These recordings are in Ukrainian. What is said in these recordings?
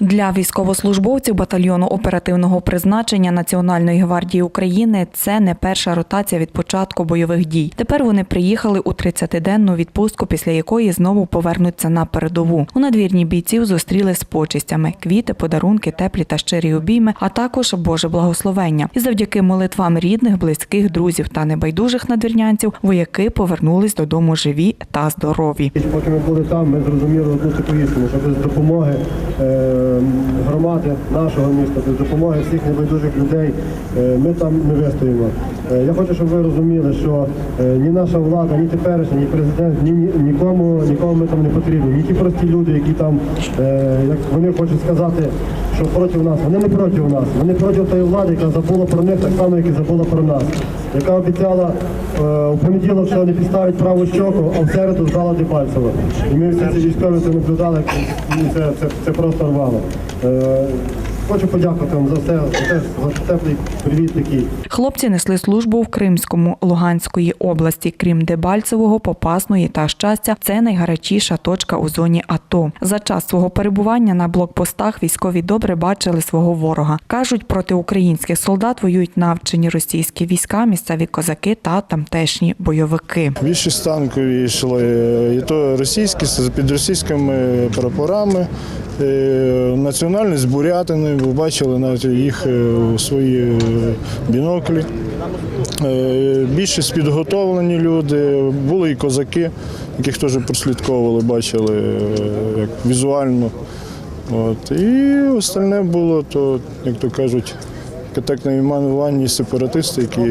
Для військовослужбовців батальйону оперативного призначення Національної гвардії України це не перша ротація від початку бойових дій. Тепер вони приїхали у 30-денну відпустку, після якої знову повернуться на передову. У надвірні бійців зустріли з почистями: квіти, подарунки, теплі та щирі обійми, а також Боже благословення. І завдяки молитвам рідних, близьких, друзів та небайдужих надвірнянців вояки повернулись додому живі та здорові. Поки ми були там, ми зрозуміли одну таку істину, що без допомоги е, громади нашого міста, без допомоги всіх небайдужих людей е, ми там не вистоїмо. Е, я хочу, щоб ви розуміли, що е, ні наша влада, ні теперішня, ні президент, ні, ні нікому, нікому ми там не потрібні. Ні ті прості люди, які там, е, як вони хочуть сказати, що проти нас. Вони не проти нас. Вони проти тої влади, яка забула про них так само, як і забула про нас. Яка обіцяла у понеділок, що не підставить праву щоку, а в середу здала Дебальцево. І ми всі ці військові це наблюдали, це, це, це просто рвало. Хочу подякувати вам за все, за, те, за теплий привіт такий. Хлопці несли службу в Кримському Луганської області. Крім Дебальцевого, Попасної та щастя, це найгарячіша точка у зоні АТО. За час свого перебування на блокпостах військові добре бачили свого ворога. кажуть, проти українських солдат воюють навчені російські війська, місцеві козаки та тамтешні бойовики. Більшість танкові йшли, і то російські з під російськими прапорами. Е, Національність бурятини, ви бачили навіть їх е, у свої е, біноклі. Більшість підготовлені люди, були і козаки, яких теж прослідковували, бачили як візуально. От. І остальне було, то, як то кажуть, так найменувані сепаратисти, які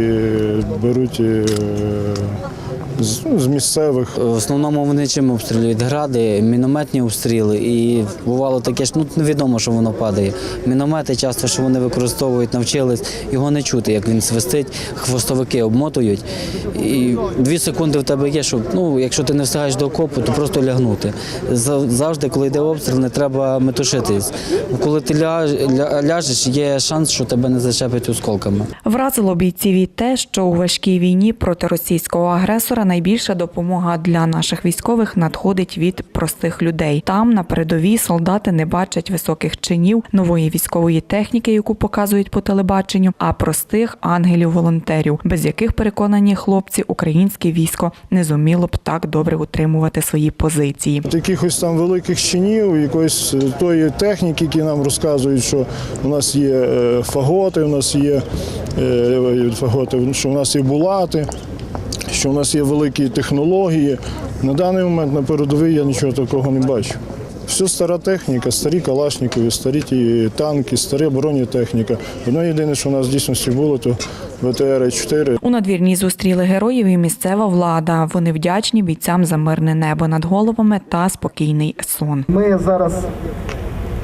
беруть з, ну, з місцевих. В основному вони чим обстрілюють? Гради, мінометні обстріли. І бувало таке, що ну, невідомо, що воно падає. Міномети часто, що вони використовують, навчились його не чути, як він свистить, хвостовики обмотують. І дві секунди в тебе є, щоб ну, якщо ти не встигаєш до окопу, то просто лягнути. За- Завжди, коли йде обстріл, не треба метушитись. Коли ти ляж, ля- ляжеш, є шанс, що тебе не зачепить осколками. Вразило бійців і те, що у важкій війні проти російського агресора найбільша допомога для наших військових надходить від простих людей. Там на передовій солдати не бачать високих чинів, нової військової техніки, яку показують по телебаченню, а простих ангелів-волонтерів, без яких переконані хлопці українське військо не зуміло б так добре утримувати свої позиції. Якихось там великих чинів, якоїсь е, тої техніки, які нам розказують, що у нас є е, фаготи, у нас є е, фаготи, що у нас є булати, що у нас є великі технології. На даний момент на передовій я нічого такого не бачу. Все стара техніка, старі калашникові, старі ті танки, стара бронетехніка. Одно єдине, що у нас в дійсності було, то ВТР-4. У надвірній зустріли героїв і місцева влада. Вони вдячні бійцям за мирне небо над головами та спокійний сон. Ми зараз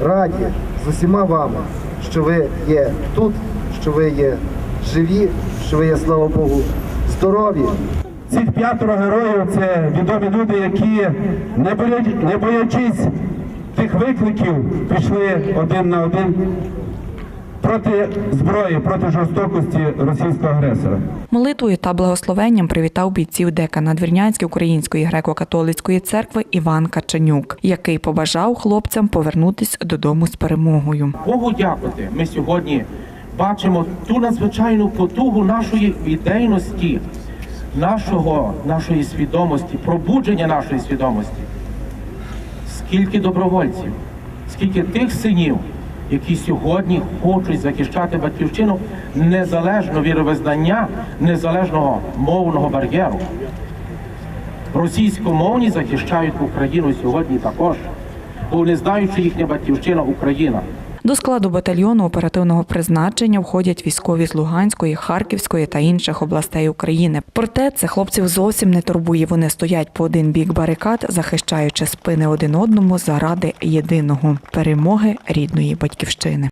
раді з усіма вами, що ви є тут, що ви є живі, що ви є, слава Богу, здорові. Цих п'ятеро героїв це відомі люди, які не боя- не боячись тих викликів, пішли один на один проти зброї, проти жорстокості російського агресора. Молитвою та благословенням привітав бійців дека Надвірнянської української греко-католицької церкви Іван Каченюк, який побажав хлопцям повернутись додому з перемогою. Богу дякувати. Ми сьогодні бачимо ту надзвичайну потугу нашої ідейності, нашого, нашої свідомості, пробудження нашої свідомості. Скільки добровольців, скільки тих синів, які сьогодні хочуть захищати батьківщину незалежно віровизнання, незалежного мовного бар'єру. Російськомовні захищають Україну сьогодні також, бо не знають, що їхня батьківщина Україна. До складу батальйону оперативного призначення входять військові з Луганської, Харківської та інших областей України. Проте це хлопців зовсім не турбує. Вони стоять по один бік барикад, захищаючи спини один одному заради єдиного перемоги рідної батьківщини.